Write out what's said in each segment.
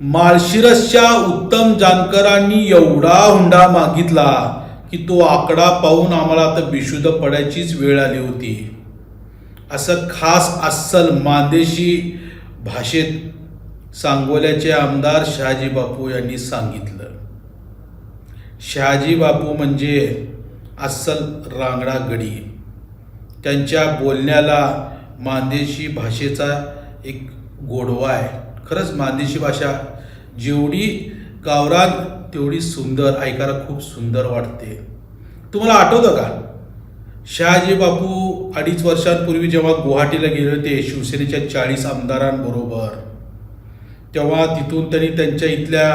माळशिरसच्या उत्तम जानकरांनी एवढा हुंडा मागितला की तो आकडा पाहून आम्हाला आता बेशुद्ध पडायचीच वेळ आली होती. असं खास अस्सल मादेशी भाषेत सांगोल्याचे आमदार शहाजी बापू यांनी सांगितलं. शहाजी बापू म्हणजे अस्सल रांगडा गडी. त्यांच्या बोलण्याला मांदेशी भाषेचा एक गोडवा आहे. खरंच मानदेशी भाषा जेवढी गावरान तेवढी सुंदर ऐकायला खूप सुंदर वाटते. तुम्हाला आठवतं का? शहाजी बापू अडीच वर्षांपूर्वी जेव्हा गुवाहाटीला गेले होते शिवसेनेच्या चाळीस आमदारांबरोबर तेव्हा तिथून त्यांनी त्यांच्या इथल्या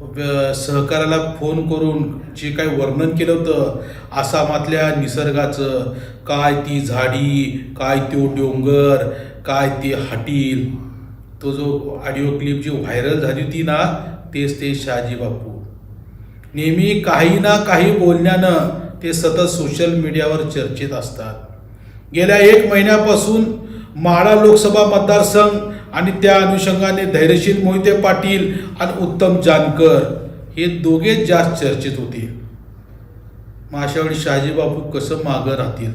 सहकाराला सहकार्याला फोन करून जे काही वर्णन केलं होतं आसामातल्या निसर्गाचं काय ती झाडी काय तो डोंगर काय ते हाटील तो जो ऑडिओ क्लिप जी व्हायरल झाली होती ना तेच ते शहाजी बापू. नेहमी काही ना काही बोलण्यानं ते सतत सोशल मीडियावर चर्चेत असतात. गेल्या एक महिन्यापासून माळा लोकसभा मतदारसंघ आणि त्या अनुषंगाने धैर्यशील मोहिते पाटील आणि उत्तम जानकर हे दोघेच जास्त चर्चेत होते. मग अशा वेळी शहाजी बापू कसं मागं राहतील?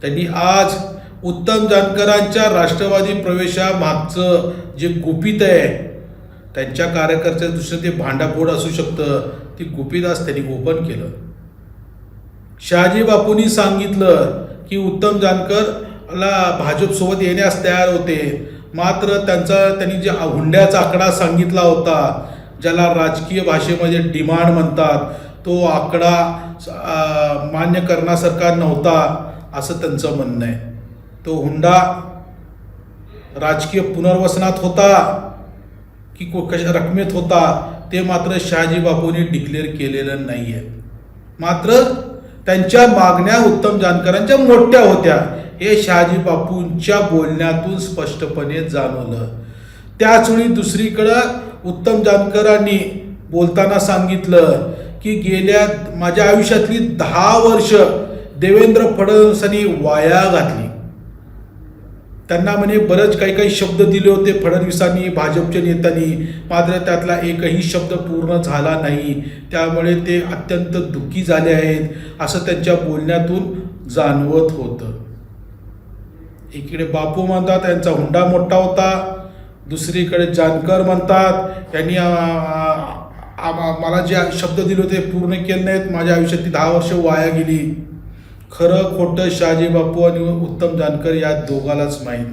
त्यांनी आज उत्तम जानकरांच्या राष्ट्रवादी प्रवेशामागचं जे गुपित आहे त्यांच्या कार्यकर्त्याच्या दुसरं ते भांडाफोड असू शकतं. ती गुपित आज त्यांनी गोपन केलं. शहाजी बापूंनी सांगितलं की उत्तम जानकरला भाजपसोबत येण्यास तयार होते. मात्र त्यांचा त्यांनी जे हुंड्याचा आकडा सांगितला होता ज्याला राजकीय भाषेमध्ये डिमांड म्हणतात तो आकडा मान्य करण्यासारखा नव्हता असं त्यांचं म्हणणं आहे. तो हुंडा राजकीय पुनर्वसनात होता की को कशा रकमेत होता ते मात्र शहाजी बापूंनी डिक्लेअर केलेलं नाही आहे मात्र त्यांच्या मागण्या उत्तम जानकरांच्या मोठ्या होत्या हे शहाजी बापूंच्या बोलण्यातून स्पष्टपणे जाणवलं. त्याचवेळी दुसरीकडं उत्तम जानकरांनी बोलताना सांगितलं की गेल्या माझ्या आयुष्यातली दहा वर्ष देवेंद्र फडणवीसांनी वाया घातली. त्यांना म्हणे बरेच काही काही शब्द दिले होते फडणवीसांनी भाजपच्या नेत्यांनी. मात्र त्यातला एकही शब्द पूर्ण झाला नाही. त्यामुळे ते अत्यंत दुःखी झाले आहेत असं त्यांच्या बोलण्यातून जाणवत होतं. एकीकडे बापू म्हणतात त्यांचा हुंडा मोठा होता. दुसरीकडे जानकर म्हणतात यांनी मला जे शब्द दिले होते पूर्ण केले नाहीत. माझ्या आयुष्यात ती दहा वर्ष वाया गेली. खरं खोटं शहाजी बापू आणि उत्तम जानकर या दोघालाच माहीत.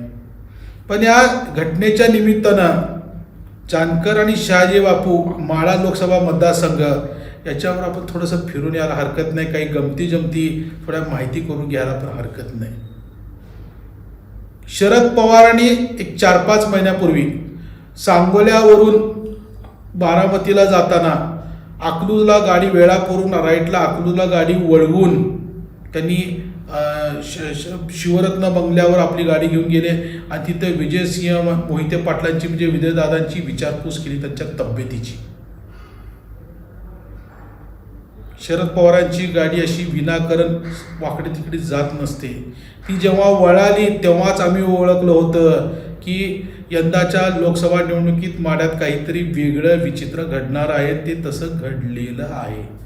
पण या घटनेच्या निमित्तानं जानकर आणि शहाजी बापू माळा लोकसभा मतदारसंघ याच्यावर आपण थोडंसं फिरून यायला हरकत नाही. काही गमती जमती थोड्या माहिती करून घ्यायला पण हरकत नाही. शरद पवारांनी एक चार पाच महिन्यापूर्वी सांगोल्यावरून बारामतीला जाताना अकलूजला गाडी वेळा करून राईटला अकलूजला गाडी वळवून त्यांनी श- श- शिवरत्न बंगल्यावर आपली गाडी घेऊन गेले. आणि तिथे विजयसिंह मोहिते पाटलांची म्हणजे विजयदादांची विचारपूस केली त्यांच्या तब्येतीची. शरद पवारांची गाडी अशी विनाकारण वाकडे तिकडे जात नसते. ती जेव्हा वळाली तेव्हाच आम्ही ओळखलं होतं की यंदाच्या लोकसभा निवडणुकीत माड्यात काहीतरी वेगळं विचित्र घडणार आहे. ते तसं घडलेलं आहे.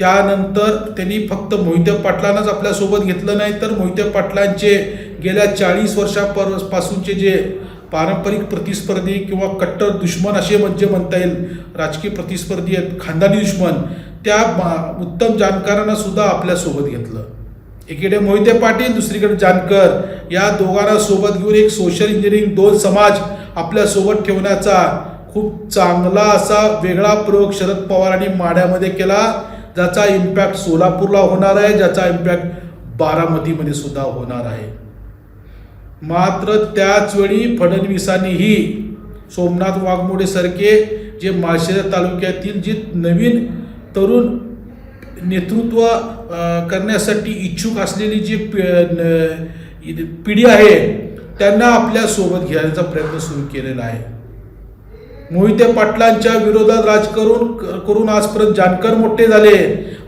त्यानंतर त्यांनी फक्त मोहिते पाटलांनाच आपल्यासोबत घेतलं नाही तर मोहिते पाटलांचे गेल्या चाळीस वर्षापर पासूनचे जे पारंपरिक प्रतिस्पर्धी किंवा कट्टर दुश्मन असे म्हणजे म्हणता येईल राजकीय प्रतिस्पर्धी आहेत खानदानी दुश्मन त्या मा- उत्तम जानकरांना सुद्धा आपल्यासोबत घेतलं. एकीकडे मोहिते पाटील दुसरीकडे जानकर या दोघांना सोबत घेऊन एक सोशल इंजिनिअरिंग दोन समाज आपल्यासोबत ठेवण्याचा खूप चांगला असा वेगळा प्रयोग शरद पवारांनी माड्यामध्ये केला. ज्याचा इम्पॅक्ट सोलापूरला होणार आहे ज्याचा इम्पॅक्ट बारामतीमध्ये सुद्धा होणार आहे. मात्र त्याचवेळी फडणवीसांनीही सोमनाथ वाघमोडेसारखे जे माळशिरस तालुक्यातील जी नवीन तरुण नेतृत्व करण्यासाठी इच्छुक असलेली जी पि- न- पिढी आहे त्यांना आपल्यासोबत घेण्याचा प्रयत्न सुरू केलेला आहे. मोहिते पाटलांच्या विरोधात राजकारण करून आजपर्यंत जानकर मोठे झाले.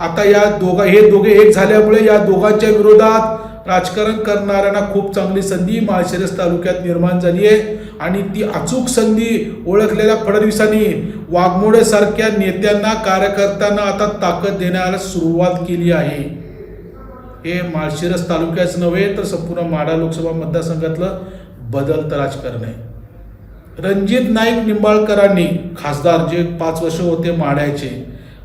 आता या दोघा हे दोघे एक झाल्यामुळे या दोघांच्या विरोधात राजकारण करणाऱ्यांना खूप चांगली संधी माळशिरस तालुक्यात निर्माण झाली आहे. आणि ती अचूक संधी ओळखलेल्या फडणवीसांनी वाघमोडेसारख्या नेत्यांना कार्यकर्त्यांना आता ताकद देण्याला सुरुवात केली आहे. हे माळशिरस तालुक्याच नव्हे तर संपूर्ण माढा लोकसभा मतदारसंघातलं बदलतं राजकारण आहे. रणजित नाईक निंबाळकरांनी खासदार जे पाच वर्ष होते माड्याचे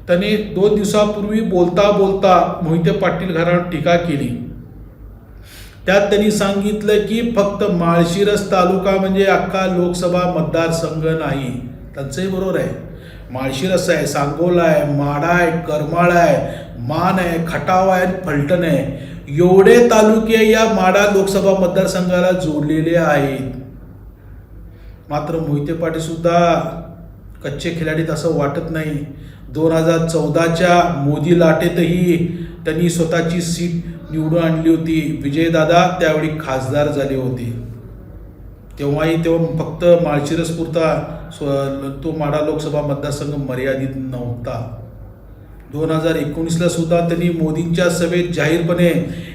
त्यांनी दोन दिवसापूर्वी बोलता बोलता मोहिते पाटील घरावर टीका केली. त्यात त्यांनी सांगितलं की फक्त माळशिरस तालुका म्हणजे अख्खा लोकसभा मतदारसंघ नाही. त्यांचंही बरोबर आहे. माळशिरस आहे सांगोला आहे माडा आहे करमाळ आहे मान आहे खटाव आहे फलटण आहे. एवढे तालुके या माडा लोकसभा मतदारसंघाला जोडलेले आहेत. मात्र मोहिते पाटीसुद्धा कच्चे खिलाडीत असं वाटत नाही. दोन हजार चौदाच्या मोदी लाटेतही त्यांनी स्वतःची सीट निवडून आणली होती. विजयदादा त्यावेळी खासदार झाले होते. तेव्हाही तेव्हा फक्त माळशिरसपुरता स्व तो माडा लोकसभा मतदारसंघ मर्यादित नव्हता. दोन हजार एकोणीसला सुद्धा त्यांनी मोदींच्या सभेत जाहीरपणे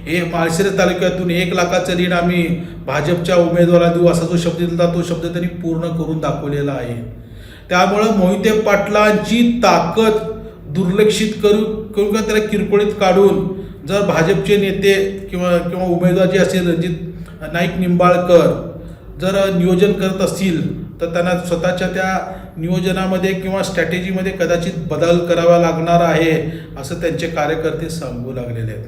हे माळशिरस तालुक्यातून एक लाखाचं ऋण आम्ही भाजपच्या उमेदवाराला देऊ असा जो शब्द दिला तो शब्द त्यांनी पूर्ण करून दाखवलेला आहे. त्यामुळं मोहिते पाटलांची ताकद दुर्लक्षित करू करून किंवा त्याला किरकोळीत काढून जर भाजपचे नेते किंवा किंवा उमेदवार जे असेल रणजित नाईक निंबाळकर जर नियोजन करत असतील तर त्यांना स्वतःच्या त्या नियोजनामध्ये किंवा स्ट्रॅटेजीमध्ये कदाचित बदल करावा लागणार आहे असं त्यांचे कार्यकर्ते सांगू लागलेले आहेत.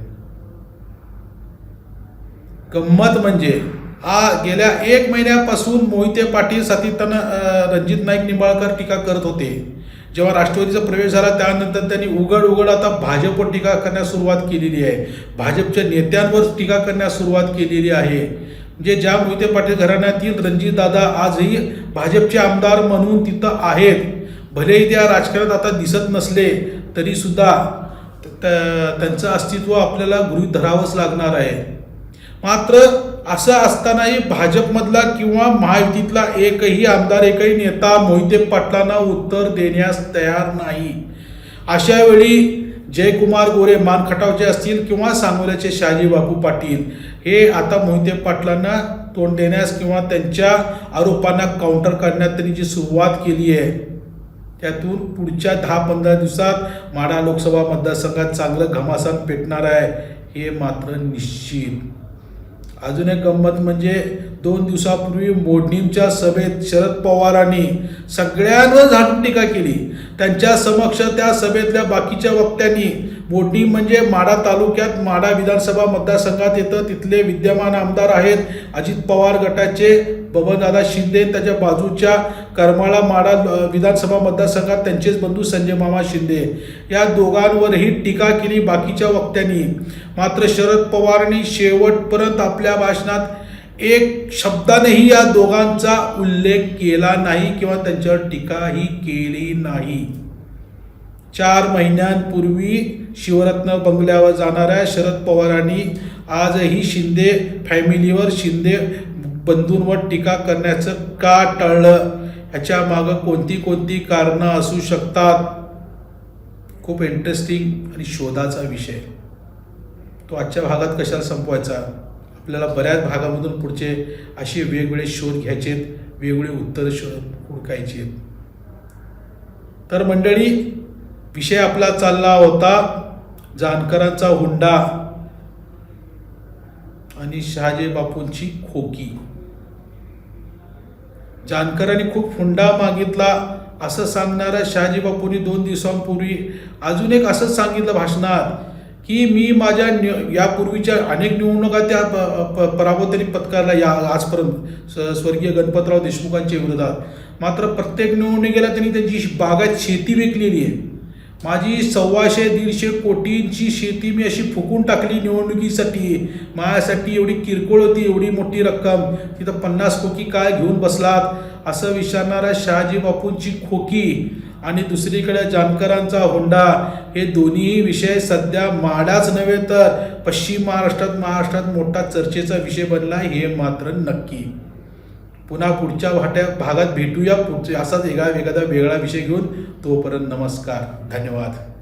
गंमत म्हणजे आ गेल्या एक महिन्यापासून मोहिते पाटील सातत्यानं रणजित नाईक निंबाळकर टीका करत होते. जेव्हा राष्ट्रवादीचा प्रवेश झाला त्यानंतर त्यांनी उघड उघड आता भाजपवर टीका करण्यास सुरुवात केलेली आहे. भाजपच्या नेत्यांवर टीका करण्यास सुरुवात केलेली आहे. म्हणजे ज्या मोहिते पाटील घराण्यातील रणजित दादा आजही भाजपचे आमदार म्हणून तिथं आहेत. भलेही त्या राजकारणात आता दिसत नसले तरीसुद्धा त्यांचं अस्तित्व आपल्याला गृहीत धरावंच लागणार आहे. मात्र असं असतानाही भाजपमधला किंवा महायुतीतला एकही आमदार एकही नेता मोहिते पाटलांना उत्तर देण्यास तयार नाही. अशावेळी जयकुमार गोरे मानखटावचे असतील किंवा सांगोल्याचे शहाजी बापू पाटील हे आता मोहिते पाटलांना तोंड देण्यास किंवा त्यांच्या आरोपांना काउंटर करण्यात त्यांनी जी सुरुवात केली आहे त्यातून पुढच्या दहा पंधरा दिवसात माढा लोकसभा मतदारसंघात चांगलं घमासान पेटणार आहे हे मात्र निश्चित. अजून एक गंमत म्हणजे दोन दिवसापूर्वी मोडणींच्या सभेत शरद पवारांनी सगळ्यांवर झाडून टीका केली. त्यांच्या समक्ष त्या सभेतल्या बाकीच्या वक्त्यांनी मोडणी म्हणजे माडा तालुक्यात माडा विधानसभा मतदारसंघात येतं तिथले विद्यमान आमदार आहेत अजित पवार गटाचे बबनदादा शिंदे त्याच्या बाजूच्या करमाळा माडा विधानसभा मतदारसंघात त्यांचेच बंधू संजय मामा शिंदे. या दोघांवरही टीका केली बाकीच्या वक्त्यांनी. मात्र शरद पवारांनी शेवटपर्यंत आपल्या भाषणात एक शब्दानेही या दोघांचा उल्लेख केला नाही किंवा त्यांच्यावर टीकाही केली नाही. चार महिन्यांपूर्वी शिवरत्न बंगल्यावर जाणाऱ्या शरद पवारांनी आजही शिंदे फॅमिलीवर शिंदे बंधूंवर टीका करण्याचं का टळलं? ह्याच्या मागं कोणती कोणती कारणं असू शकतात? खूप इंटरेस्टिंग आणि शोधाचा विषय. तो आजच्या भागात कशाला संपवायचा? आपल्याला बऱ्याच भागामधून पुढचे असे वेगवेगळे शोध घ्यायचेत वेगवेगळे उत्तर शोध हुडकायचे आहेत तर मंडळी विषय आपला चालला होता जानकरांचा हुंडा आणि शहाजी बापूंची खोकी. जानकरांनी खूप हुंडा मागितला असं सांगणाऱ्या शहाजी बापूंनी दोन दिवसांपूर्वी अजून एक असंच सांगितलं भाषणात की मी माझ्या नि- यापूर्वीच्या अनेक निवडणुका त्या प- प- पराभव त्यांनी पत्कारला या आजपर्यंत. स्वर्गीय गणपतराव देशमुखांच्या विरोधात. मात्र प्रत्येक निवडणुकीला त्यांनी त्यांची बागात शेती विकलेली आहे. माझी सव्वाशे दीडशे कोटींची शेती मी अशी फुकून टाकली निवडणुकीसाठी. माझ्यासाठी एवढी किरकोळ होती एवढी मोठी रक्कम. तिथं पन्नास खोकी काय घेऊन बसलात? असं विचारणाऱ्या शहाजी बापूंची खोकी. आणि दुसरीकडे जानकरांचा हुंडा. हे दोन्ही विषय सध्या माडाच नव्हे तर पश्चिम महाराष्ट्रात महाराष्ट्रात मोठा चर्चेचा विषय बनला हे मात्र नक्की. पुन्हा पुढच्या वाट्या भागात भेटूया. पुढचे असाच एका एखादा वेगळा विषय घेऊन. तोपर्यंत नमस्कार. धन्यवाद.